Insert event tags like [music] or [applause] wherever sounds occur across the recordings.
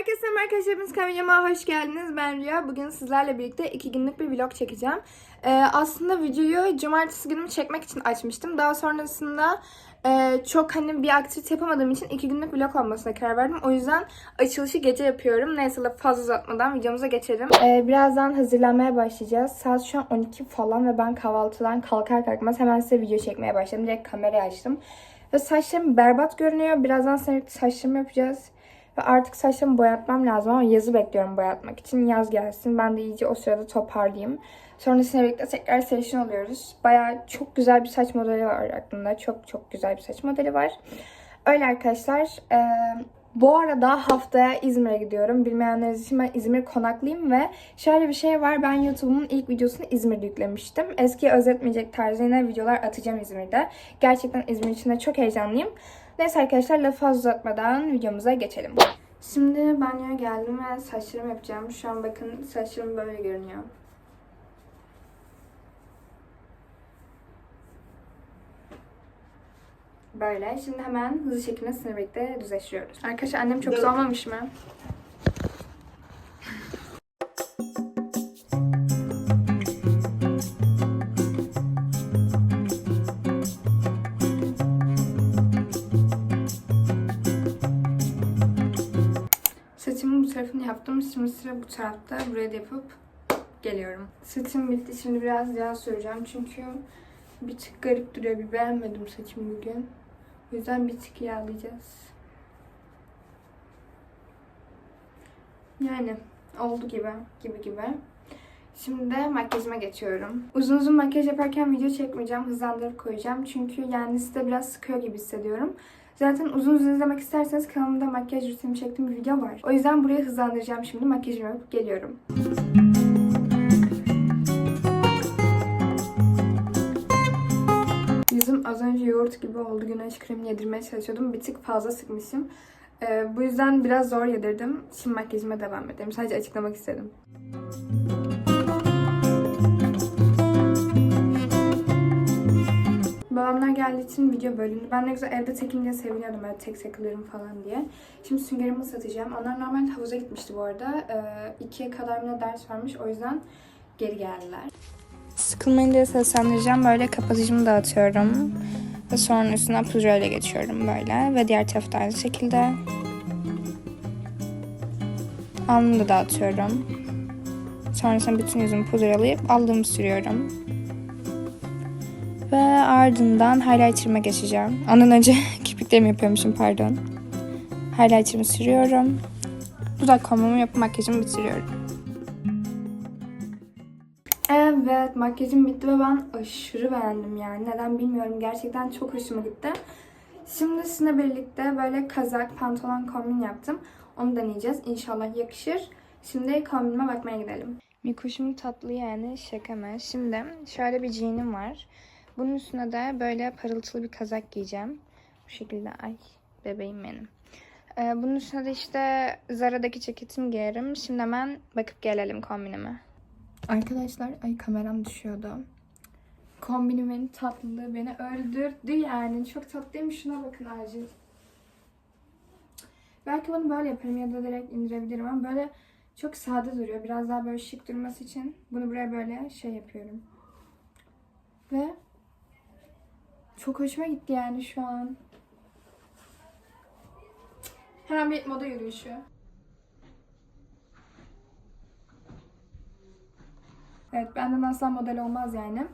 Herkese merhaba arkadaşlar, hepiniz kanalıma hoş geldiniz. Ben Rüya. Bugün sizlerle birlikte iki günlük bir vlog çekeceğim. Ee, aslında videoyu cumartesi günü çekmek için açmıştım. Daha sonrasında e, çok hani bir aktivite yapamadığım için iki günlük vlog olmasına karar verdim. O yüzden açılışı gece yapıyorum. Neyse lafı fazla uzatmadan videomuza geçelim. Ee, birazdan hazırlanmaya başlayacağız. Saat şu an 12 falan ve ben kahvaltıdan kalkar kalkmaz hemen size video çekmeye başladım. Direkt kamerayı açtım. Ve saçlarım berbat görünüyor. Birazdan saçlarımı yapacağız. Ve artık saçlarımı boyatmam lazım ama yazı bekliyorum boyatmak için. Yaz gelsin. Ben de iyice o sırada toparlayayım. Sonrasında birlikte tekrar session oluyoruz. Baya çok güzel bir saç modeli var aklımda. Çok çok güzel bir saç modeli var. Öyle arkadaşlar. Ee, bu arada haftaya İzmir'e gidiyorum. Bilmeyenler için ben İzmir konaklıyım ve şöyle bir şey var. Ben YouTube'un ilk videosunu İzmir'de yüklemiştim. Eski özetmeyecek tarzı yine videolar atacağım İzmir'de. Gerçekten İzmir için de çok heyecanlıyım. Neyse arkadaşlar lafı uzatmadan videomuza geçelim. Şimdi banyoya geldim ve saçlarımı yapacağım. Şu an bakın saçlarım böyle görünüyor. Böyle. Şimdi hemen hızlı şekilde sizinle birlikte düzleştiriyoruz. Arkadaşlar annem çok güzel olmamış mı? Yaptım. Sıra bu tarafta. Buraya yapıp geliyorum. Saçım bitti. Şimdi biraz yağ süreceğim. Çünkü bir tık garip duruyor. Bir beğenmedim saçımı bugün. O yüzden bir tık yağlayacağız. Yani oldu gibi gibi gibi. Şimdi de makyajıma geçiyorum. Uzun uzun makyaj yaparken video çekmeyeceğim. Hızlandırıp koyacağım. Çünkü yani size biraz sıkıyor gibi hissediyorum. Zaten uzun uzun izlemek isterseniz kanalımda makyaj rutinimi çektiğim bir video var. O yüzden buraya hızlandıracağım şimdi. Makyajımı yapıp geliyorum. Yüzüm az önce yoğurt gibi oldu. Güneş kremi yedirmeye çalışıyordum. Bir tık fazla sıkmışım. Ee, bu yüzden biraz zor yedirdim. Şimdi makyajıma devam edelim. Sadece açıklamak istedim. Babamlar geldiği için video bölündü. Ben ne güzel evde tekim diye seviniyordum böyle tek takılırım falan diye. Şimdi süngerimi ısıtacağım. Onlar normalde havuza gitmişti bu arada. Ee, ikiye kadar ne ders varmış. O yüzden geri geldiler. Sıkılmayın diye seslendireceğim. Böyle kapatıcımı dağıtıyorum. Ve sonra üstüne pudra geçiyorum böyle. Ve diğer tarafta aynı şekilde. Alnımı da dağıtıyorum. Sonrasında bütün yüzümü pudralayıp aldığımı sürüyorum. Ve ardından highlighter'ıma geçeceğim. Ondan önce [laughs] kirpiklerimi yapıyormuşum pardon. Highlighter'ımı sürüyorum. Dudak komamı yapıp makyajımı bitiriyorum. Evet makyajım bitti ve ben aşırı beğendim yani. Neden bilmiyorum. Gerçekten çok hoşuma gitti. Şimdi sizinle birlikte böyle kazak, pantolon kombin yaptım. Onu deneyeceğiz. İnşallah yakışır. Şimdi kombinime bakmaya gidelim. Mikuşum tatlı yani şaka mı? Şimdi şöyle bir jeanim var. Bunun üstüne de böyle parıltılı bir kazak giyeceğim. Bu şekilde ay bebeğim benim. Ee, bunun üstüne de işte Zara'daki ceketimi giyerim. Şimdi hemen bakıp gelelim kombinime. Arkadaşlar ay kameram düşüyordu. Kombinimin tatlılığı beni öldürdü yani. Çok tatlıyım. Şuna bakın acil. Belki bunu böyle yaparım ya da direkt indirebilirim ama böyle çok sade duruyor. Biraz daha böyle şık durması için bunu buraya böyle şey yapıyorum. Ve çok hoşuma gitti yani şu an. Hemen bir moda yürüyüşü. Evet benden asla model olmaz yani.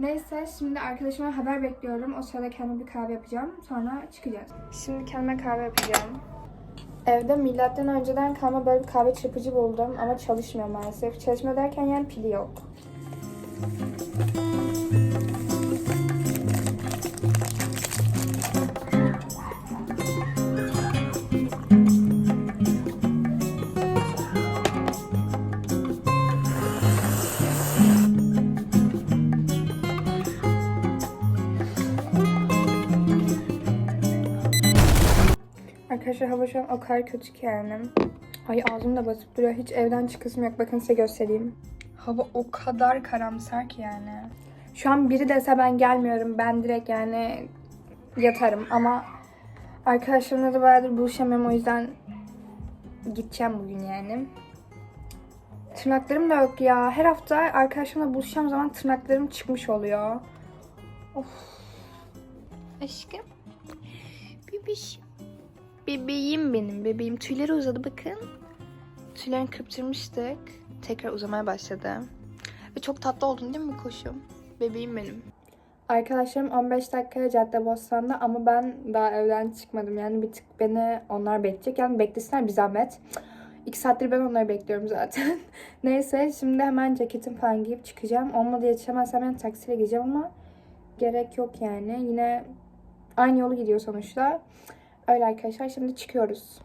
Neyse şimdi arkadaşıma haber bekliyorum. O sırada kendime bir kahve yapacağım. Sonra çıkacağız. Şimdi kendime kahve yapacağım. Evde milattan önceden kalma böyle bir kahve çırpıcı buldum ama çalışmıyor maalesef. Çalışma derken yani pili yok. Arkadaşlar hava şu an o kadar kötü ki yani. Ay ağzım da basıp duruyor. Hiç evden çıkasım yok. Bakın size göstereyim. Hava o kadar karamsar ki yani. Şu an biri dese ben gelmiyorum. Ben direkt yani yatarım ama arkadaşlarımla da bayağıdır buluşamıyorum. O yüzden gideceğim bugün yani. Tırnaklarım da yok ya. Her hafta arkadaşlarımla buluşacağım zaman tırnaklarım çıkmış oluyor. Of. Aşkım. Bebiş. Bebeğim benim. Bebeğim. Tüyleri uzadı bakın. Tüylerini kırptırmıştık. Tekrar uzamaya başladı. Ve çok tatlı oldun değil mi koşum? Bebeğim benim. Arkadaşlarım 15 dakikaya Caddebostan'da ama ben daha evden çıkmadım. Yani bir tık beni onlar bekleyecek. Yani beklesinler bir zahmet. İki saattir ben onları bekliyorum zaten. [laughs] Neyse şimdi hemen ceketim falan giyip çıkacağım. Olmadı yetişemezsem ben taksiyle gideceğim ama gerek yok yani. Yine aynı yolu gidiyor sonuçta. Öyle arkadaşlar şimdi çıkıyoruz.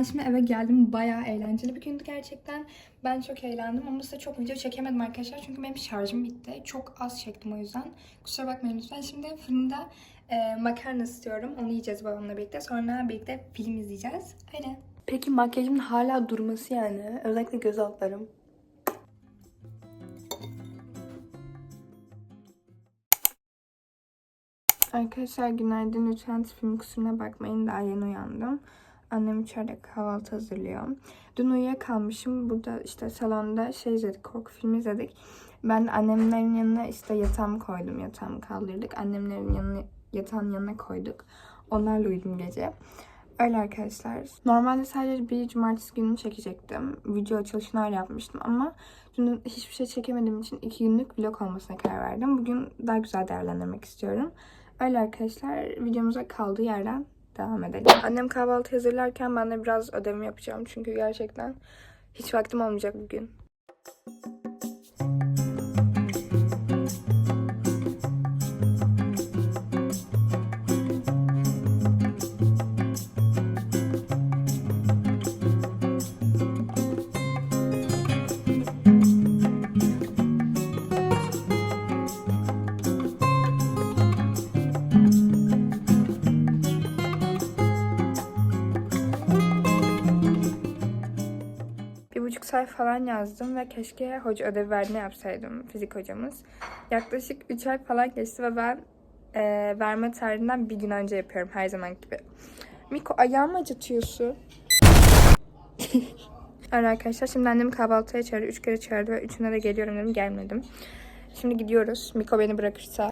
Ben şimdi eve geldim. Bayağı eğlenceli bir gündü gerçekten. Ben çok eğlendim ama size çok video çekemedim arkadaşlar. Çünkü benim şarjım bitti. Çok az çektim o yüzden. Kusura bakmayın lütfen. Şimdi fırında e, makarna istiyorum. Onu yiyeceğiz babamla birlikte. Sonra birlikte film izleyeceğiz. Öyle. Peki makyajımın hala durması yani. Özellikle göz altlarım. Arkadaşlar günaydın. Lütfen film kusuruna bakmayın. Daha yeni uyandım. Annem içeride kahvaltı hazırlıyor. Dün uyuyakalmışım. Burada işte salonda şey izledik, korku filmi izledik. Ben annemlerin yanına işte yatağımı koydum. Yatağımı kaldırdık. Annemlerin yanına, yatağın yanına koyduk. Onlarla uyudum gece. Öyle arkadaşlar. Normalde sadece bir cumartesi günü çekecektim. Video açılışını yapmıştım ama dün hiçbir şey çekemediğim için iki günlük vlog olmasına karar verdim. Bugün daha güzel değerlendirmek istiyorum. Öyle arkadaşlar videomuza kaldığı yerden devam edelim. Annem kahvaltı hazırlarken ben de biraz ödevimi yapacağım. Çünkü gerçekten hiç vaktim olmayacak bugün. Buçuk sayfa falan yazdım ve keşke hoca ödev verdiğini yapsaydım fizik hocamız. Yaklaşık 3 ay falan geçti ve ben e, verme tarihinden bir gün önce yapıyorum her zaman gibi. Miko ayağımı acıtıyorsun. [laughs] Öyle arkadaşlar şimdi annem kahvaltıya çağırdı. Üç kere çağırdı ve üçüne de geliyorum dedim gelmedim. Şimdi gidiyoruz. Miko beni bırakırsa.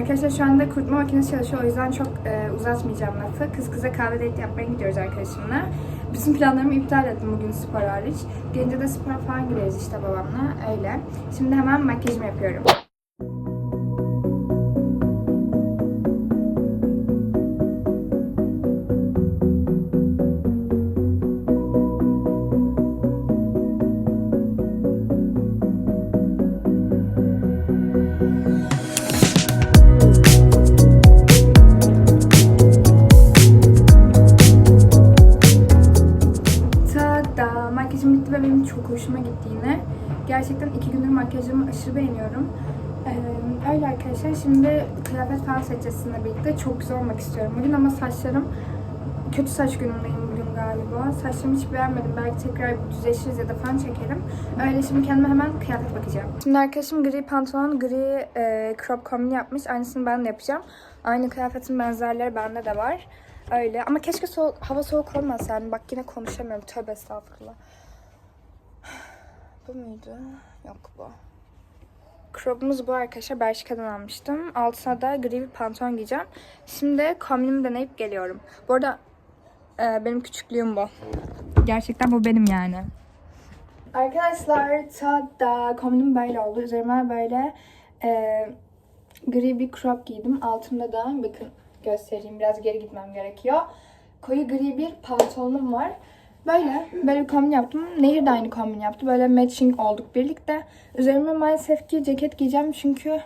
Arkadaşlar şu anda kurutma makinesi çalışıyor. O yüzden çok e, uzatmayacağım lafı. Kız kıza kahve date yapmaya gidiyoruz arkadaşımla. Bütün planlarımı iptal ettim bugün spor hariç. Gelince de spor falan gideriz işte babamla. Öyle. Şimdi hemen makyajımı yapıyorum. Gerçekten iki gündür makyajımı aşırı beğeniyorum. Ee, öyle arkadaşlar. Şimdi kıyafet falan seçeceğiz sizinle birlikte. Çok güzel olmak istiyorum bugün ama saçlarım kötü saç günündeyim bugün galiba. Saçlarımı hiç beğenmedim. Belki tekrar düzleşiriz ya da fan çekerim. Öyle şimdi kendime hemen kıyafet bakacağım. Şimdi arkadaşım gri pantolon, gri e, crop kombini yapmış. Aynısını ben de yapacağım. Aynı kıyafetin benzerleri bende de var. Öyle. Ama keşke soğuk, hava soğuk olmasa. Yani bak yine konuşamıyorum. Tövbe estağfurullah. Bu muydu? Yok bu. Crop'umuz bu arkadaşlar. Bershka'dan almıştım. Altına da gri bir pantolon giyeceğim. Şimdi kombinimi deneyip geliyorum. Bu arada e, benim küçüklüğüm bu. Gerçekten bu benim yani. Arkadaşlar tada kombinim böyle oldu. Üzerime böyle e, gri bir crop giydim. Altımda da bakın göstereyim. Biraz geri gitmem gerekiyor. koyu gri bir pantolonum var. Böyle, böyle bir kombin yaptım. Nehir de aynı kombin yaptı. Böyle matching olduk birlikte. Üzerime maalesef ki ceket giyeceğim çünkü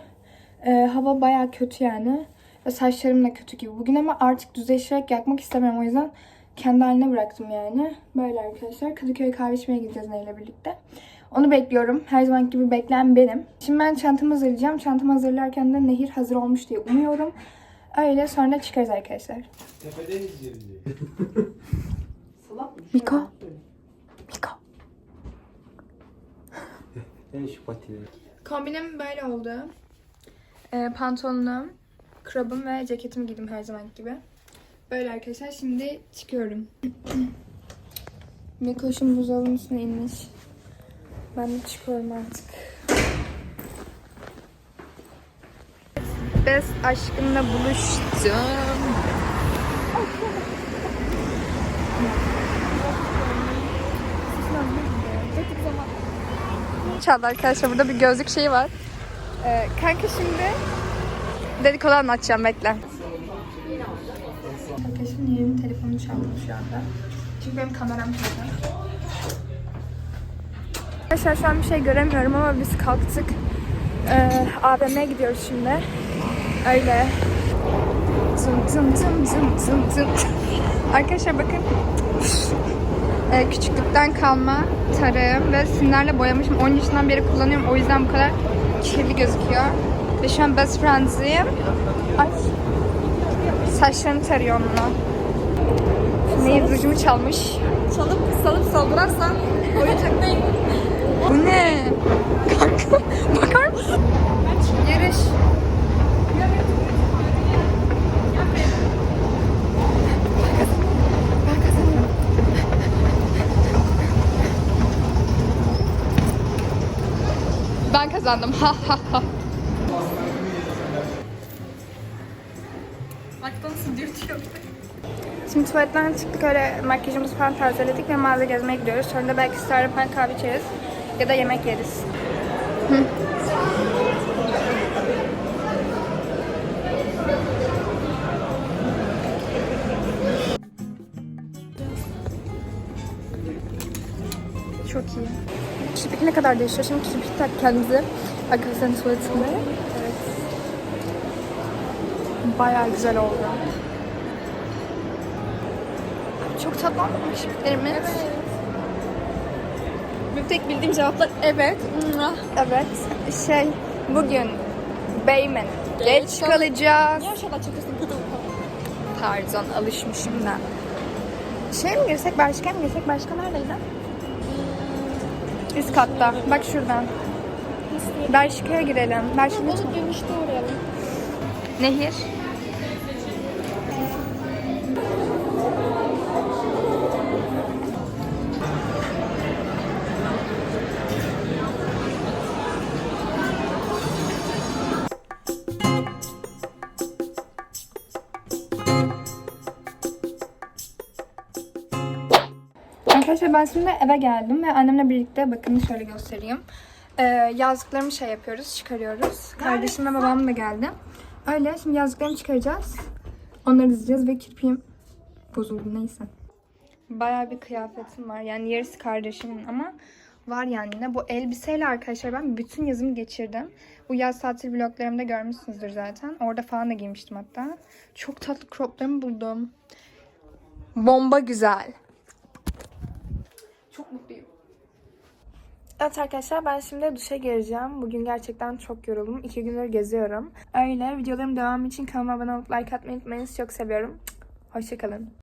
e, hava baya kötü yani. Ve saçlarım da kötü gibi. Bugün ama artık düzleştirerek yakmak istemiyorum. O yüzden kendi haline bıraktım yani. Böyle arkadaşlar. Kadıköy kahve içmeye gideceğiz Nehir'le birlikte. Onu bekliyorum. Her zaman gibi bekleyen benim. Şimdi ben çantamı hazırlayacağım. Çantamı hazırlarken de Nehir hazır olmuş diye umuyorum. Öyle sonra çıkarız arkadaşlar. Tepeden izleyelim. [laughs] Miko. Miko. [laughs] Ben şu patileri. Kombinim böyle oldu. Ee, pantolonum, krabım ve ceketimi giydim her zaman gibi. Böyle arkadaşlar şimdi çıkıyorum. Mikoş'un buzdolabının üstüne inmiş. Ben de çıkıyorum artık. Best aşkımla buluştum. [laughs] Çaldı arkadaşlar burada bir gözlük şeyi var. Ee, kanka şimdi dedikodu anlatacağım bekle. Arkadaşım Nehir'in telefonunu çaldım şu anda. Çünkü benim kameram çaldı. Arkadaşlar şu an bir şey göremiyorum ama biz kalktık. Ee, AVM'ye gidiyoruz şimdi. Öyle. Zım zım zım zım zım zım. Arkadaşlar bakın. Ee, küçüklükten kalma tarığım ve simlerle boyamışım. 10 yaşından beri kullanıyorum. O yüzden bu kadar kirli gözüküyor. Ve şu an best friends'ıyım. Ay. Saçlarını tarıyor onunla. Nehir rujumu çalmış. Çalıp salıp saldırarsan oyuncaktayım. Bu ne? Kanka bakar mısın? Yarış. Kazandım. Ha ha ha. Dürtüyor. Şimdi tuvaletten çıktık öyle makyajımızı falan tazeledik ve mağaza gezmeye gidiyoruz. Sonra da belki Starbucks'tan kahve içeriz ya da yemek yeriz. Çok iyi. Kirpik ne kadar değişiyor? Şimdi kirpik tak kendimize. Arkadaşlar tuvaletinde. Evet. Bayağı güzel oldu. Çok tatlı olmamış kirpiklerimiz. Benim tek bildiğim cevaplar evet. Evet. Şey, bugün Beymen geç kalacağız. Niye aşağıdan çekiyorsun? Pardon, alışmışım da. Şey mi girsek, başka mı girsek? Başka neredeydi? Üst katta. Bak şuradan. Berşika'ya girelim. Uğrayalım. Nehir. Arkadaşlar ben şimdi eve geldim ve annemle birlikte bakın şöyle göstereyim. Ee, yazdıklarımı şey yapıyoruz, çıkarıyoruz. Kardeşim ve babam da geldi. Öyle şimdi yazdıklarımı çıkaracağız. Onları dizeceğiz ve kirpiğim bozuldu neyse. Bayağı bir kıyafetim var. Yani yarısı kardeşimin ama var yani yine. Bu elbiseyle arkadaşlar ben bütün yazımı geçirdim. Bu yaz tatil vloglarımda görmüşsünüzdür zaten. Orada falan da giymiştim hatta. Çok tatlı croplarımı buldum. Bomba güzel. Çok mutluyum. Evet arkadaşlar ben şimdi duşa gireceğim. Bugün gerçekten çok yoruldum. İki gündür geziyorum. Öyle videolarım devam için kanalıma abone olup like atmayı unutmayın. Çok seviyorum. Hoşçakalın.